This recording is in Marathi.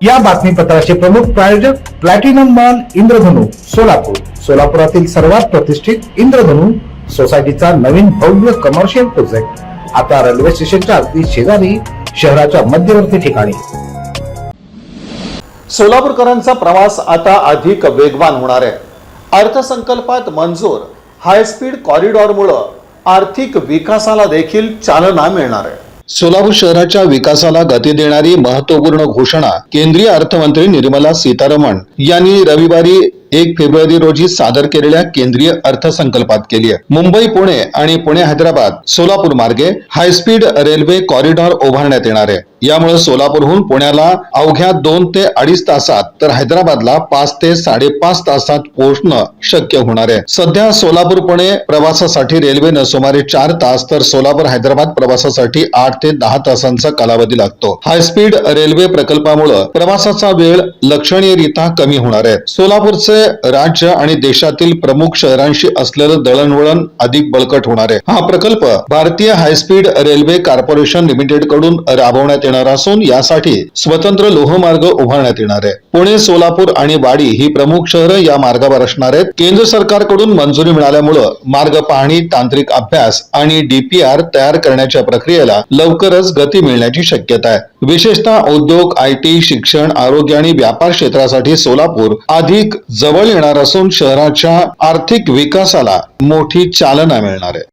या बातमीपत्राचे प्रमुख प्रायोजक प्लॅटिनम मॉल इंद्रधनु सोलापूर. सोलापुरातील सर्वात प्रतिष्ठित इंद्रधनु सोसायटीचा नवीन भव्य कमर्शियल प्रोजेक्ट आता रेल्वे स्टेशनच्या अगदी शेजारी शहराच्या मध्यवर्ती ठिकाणी. सोलापूरकरांचा प्रवास आता अधिक वेगवान होणार आहे. अर्थसंकल्पात मंजूर हायस्पीड कॉरिडॉरमुळं आर्थिक विकासाला देखील चालना मिळणार आहे. सोलापूर शहराच्या विकासाला गती देणारी महत्त्वपूर्ण घोषणा केंद्रीय अर्थमंत्री निर्मला सीतारमण यांनी रविवारी एक फेब्रुवारी रोजी सादर केलेल्या केंद्रीय अर्थसंकल्पात केली आहे. मुंबई पुणे आणि पुणे हैदराबाद सोलापूर मार्गे हायस्पीड रेल्वे कॉरिडॉर उभारण्यात येणार आहे. यामुळे सोलापूरहून पुण्याला अवघ्या दोन ते अडीच तासात तर हैदराबादला पाच ते साडेपाच तासात पोहोचणं शक्य होणार आहे. सध्या सोलापूर पुणे प्रवासासाठी रेल्वेनं सुमारे चार तास तर सोलापूर हैदराबाद प्रवासासाठी आठ ते दहा तासांचा कालावधी लागतो. हायस्पीड रेल्वे प्रकल्पामुळे प्रवासाचा वेळ लक्षणीयरित्या कमी होणार आहे. सोलापूरचे राज्य आणि देशातील प्रमुख शहरांशी असलेलं दळणवळण अधिक बळकट होणार आहे. हा प्रकल्प भारतीय हायस्पीड रेल्वे कॉर्पोरेशन लिमिटेडकडून राबवण्यात येणार असून यासाठी स्वतंत्र लोहमार्ग उभारण्यात येणार आहे. पुणे सोलापूर आणि वाडी ही प्रमुख शहरं या मार्गावर असणार आहेत. केंद्र सरकारकडून मंजुरी मिळाल्यामुळं मार्ग पाहणी तांत्रिक अभ्यास आणि डीपीआर तयार करण्याच्या प्रक्रियेला लवकरच गती मिळण्याची शक्यता आहे. विशेषतः उद्योग आयटी शिक्षण आरोग्य आणि व्यापार क्षेत्रासाठी सोलापूर अधिक जवळ येणार असून शहराच्या आर्थिक विकासाला मोठी चालना मिळणार आहे.